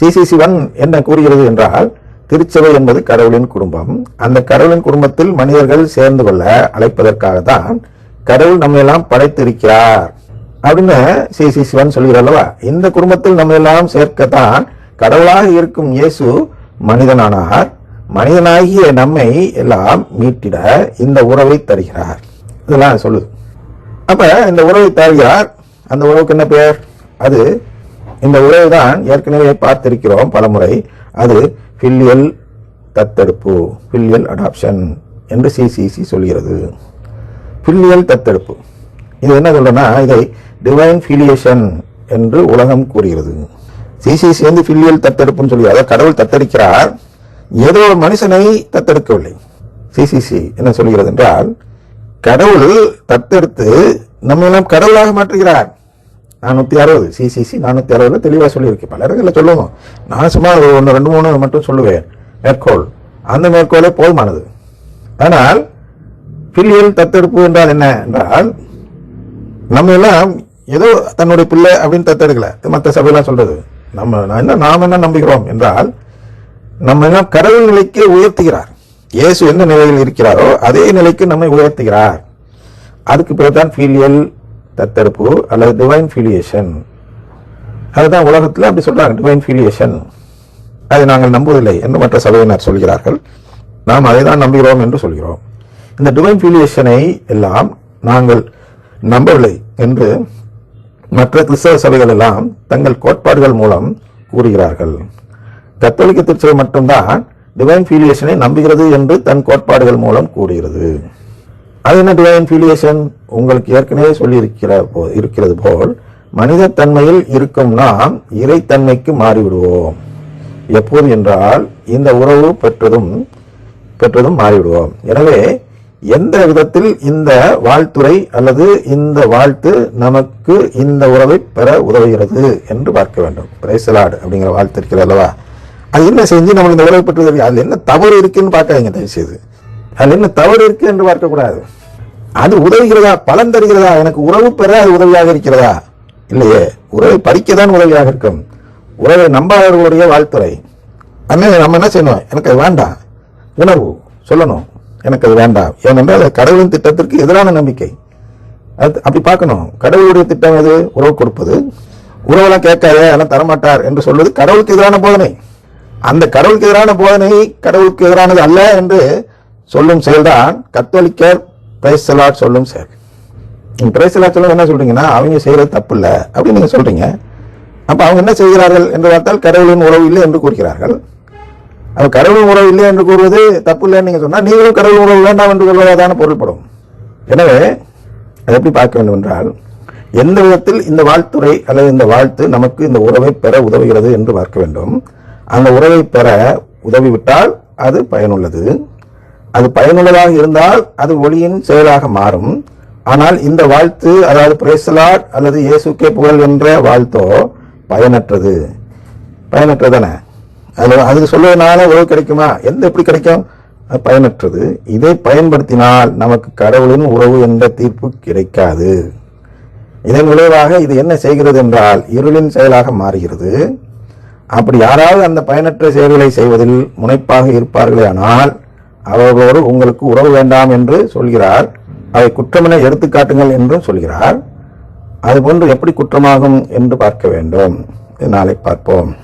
CCC one என்ன கூறுகிறது என்றால் திருச்சபை என்பது கடவுளின் குடும்பம். அந்த கடவுளின் குடும்பத்தில் மனிதர்கள் சேர்ந்து கொள்ள அழைப்பதற்காக தான் கடவுள் நம்ம எல்லாம் படைத்திருக்கிறார் அப்படின்னு சிசி சிவன் சொல்கிறார் அல்லவா? இந்த குடும்பத்தில் நம்ம எல்லாம் சேர்க்கத்தான் கடவுளாக இருக்கும் இயேசு மனிதனானார். மனிதனாகிய நம்மை எல்லாம் மீட்டிட இந்த உறவை தருகிறார். இதெல்லாம் சொல்லுது. அப்ப இந்த உறவை தருகிறார். அந்த உறவுக்கு என்ன பெயர்? அது இந்த உறவு தான் ஏற்கனவே பார்த்திருக்கிறோம் பலமுறை. அது ஃபில்லியல் தத்தெடுப்பு ஃபில்லியல் அடாப்ஷன் என்று சிசிசி சொல்கிறது. ஃபில்லியல் தத்தெடுப்பு. இது என்ன சொல்றேன்னா இதை டிவைன் ஃபிலியேஷன் என்று உலகம் கூறுகிறது. சிசிசி வந்து ஃபில்லியல் தத்தெடுப்புன்னு சொல்லி அதாவது கடவுள் தத்தெடுக்கிறார். ஏதோ ஒரு மனுஷனை தத்தெடுக்கவில்லை. சிசிசி என்ன சொல்கிறது என்றால் கடவுள் தத்தெடுத்து நம்ம எல்லாம் கடவுளாக மாற்றுகிறார். நானூற்றி அறுபது. சிசிசி நானூற்றி அறுபதுல தெளிவாக சொல்லியிருக்கு. பல இடங்களில் சொல்லுவோம். நான் சும்மா ஒரு ஒன்று ரெண்டு மூணு மட்டும் சொல்லுவேன். மேற்கோள். அந்த மேற்கோளே போதுமானது. ஆனால் பிள்ளைகள் தத்தெடுப்பு என்றால் என்ன என்றால் நம்ம எல்லாம் ஏதோ தன்னுடைய பிள்ளை அப்படின்னு தத்தெடுக்கல. மற்ற சபையெல்லாம் சொல்றது. நம்ம நான் என்ன நாம் என்ன நம்புகிறோம் என்றால் நம்ம எல்லாம் கடவுள் நிலைக்கு உயர்த்துகிறார். இயேசு எந்த நிலையில் இருக்கிறாரோ அதே நிலைக்கு நம்மை உயர்த்துகிறார். அதுக்கு பேர் தான் ஃபீலியல் தத்தெடுப்பு அல்லது டிவைன் ஃபிலியேஷன் அதுதான் உலகத்தில் அப்படி சொல்றாங்க டிவைன் ஃபிலியேஷன் அதை நாங்கள் நம்புவதில்லை என்று மற்ற சபையினர் சொல்கிறார்கள். நாம் அதை தான் நம்புகிறோம் என்று சொல்கிறோம். இந்த டிவைன் ஃபிலியேஷனை எல்லாம் நாங்கள் நம்பவில்லை என்று மற்ற கிறிஸ்தவ சபைகள் எல்லாம் தங்கள் கோட்பாடுகள் மூலம் கூறுகிறார்கள். கத்தோலிக்க திருச்சபை மட்டும்தான் டிவைன் ஃபீலியேஷனை நம்புகிறது என்று தன் கோட்பாடுகள் மூலம் கூறுகிறது. அது என்ன டிவைன் ஃபீலியேஷன் உங்களுக்கு ஏற்கனவே சொல்லியிருக்கிற போ- இருக்கிறது போல் மனித தன்மையில் இருக்கும் நாம் இறைத்தன்மைக்கு மாறிவிடுவோம். எப்போது என்றால் இந்த உறவு பெற்றதும் பெற்றதும் மாறிவிடுவோம். எனவே எந்த விதத்தில் இந்த வாழ்த்துறை அல்லது இந்த வாழ்த்து நமக்கு இந்த உறவை பெற உதவுகிறது என்று பார்க்க வேண்டும். பிரைசலாடு அப்படிங்கிற வாழ்த்து இருக்கிறது அல்லவா? அது என்ன செஞ்சு நம்மளுக்கு இந்த உறவை பெற்று அதில் என்ன தவறு இருக்குன்னு பார்க்காதீங்க தயவு செய்து அதில் என்ன தவறு இருக்கு என்று பார்க்கக்கூடாது. அது உதவுகிறதா? பலன் தருகிறதா? எனக்கு உறவு பெற அது உதவியாக இருக்கிறதா? இல்லையே. உறவை படிக்க தான் உதவியாக இருக்கும். உறவை நம்பாதவர்களுடைய வாழ்த்துறை. அண்ணே நம்ம என்ன செய்யணும்? எனக்கு அது வேண்டாம். உணர்வு. சொல்லணும். எனக்கு அது வேண்டாம். ஏனென்றால் அது கடவுளின் திட்டத்திற்கு எதிரான நம்பிக்கை. அது அப்படி பார்க்கணும். கடவுளுடைய திட்டம் எது? உறவு கொடுப்பது. உறவெல்லாம் கேட்காத எல்லாம் தரமாட்டார் என்று சொல்வது கடவுளுக்கு எதிரான போதனை. அந்த கடவுளுக்கு எதிரான போதனை கடவுளுக்கு எதிரானது அல்ல என்று சொல்லும் செயல்தான் கத்தோலிக்கர் பிரைசலாட் சொல்லும் செயல். நீங்க பிரைசலாட் சொல்லும் என்ன சொல்றீங்கன்னா அவங்க செய்யறது தப்பு இல்லை அப்படின்னு நீங்க சொல்றீங்க. அப்ப அவங்க என்ன செய்கிறார்கள் என்று பார்த்தால் கடவுளின் உறவு இல்லை என்று கூறுகிறார்கள். அப்போ கடவுளின் உறவு இல்லை என்று கூறுவது தப்பு இல்லைன்னு நீங்க சொன்னால் நீங்களும் கடவுள் உறவு வேண்டாம் என்று சொல்வதான பொருள்படும். எனவே அதை எப்படி பார்க்க வேண்டும் என்றால் எந்த விதத்தில் இந்த வாழ்த்துறை அல்லது இந்த வாழ்த்து நமக்கு இந்த உறவை பெற உதவுகிறது என்று பார்க்க வேண்டும். அந்த உறவை பெற உதவிவிட்டால் அது பயனுள்ளது. அது பயனுள்ளதாக இருந்தால் அது ஒளியின் செயலாக மாறும். ஆனால் இந்த வாழ்த்து அதாவது பிரேசலாட் அல்லது இயேசுக்கே புகழ் என்ற வாழ்த்தோ பயனற்றது. பயனற்றதானே? அது அதுக்கு சொல்வதனால உறவு கிடைக்குமா? எந்த எப்படி கிடைக்கும்? அது பயனற்றது. இதை பயன்படுத்தினால் நமக்கு கடவுளின் உறவு என்ற தீர்ப்பு கிடைக்காது. இதன் விளைவாக இது என்ன செய்கிறது என்றால் இருளின் செயலாக மாறுகிறது. அப்படி யாராவது அந்த பயனற்ற செயல்களை செய்வதில் முனைப்பாக இருப்பார்களே ஆனால் அவர்களோடு உங்களுக்கு உறவு வேண்டாம் என்று சொல்கிறார். அதை குற்றமென எடுத்துக்காட்டுங்கள் என்றும் சொல்கிறார். அதுபோன்று எப்படி குற்றமாகும் என்று பார்க்க வேண்டும். நாளை பார்ப்போம்.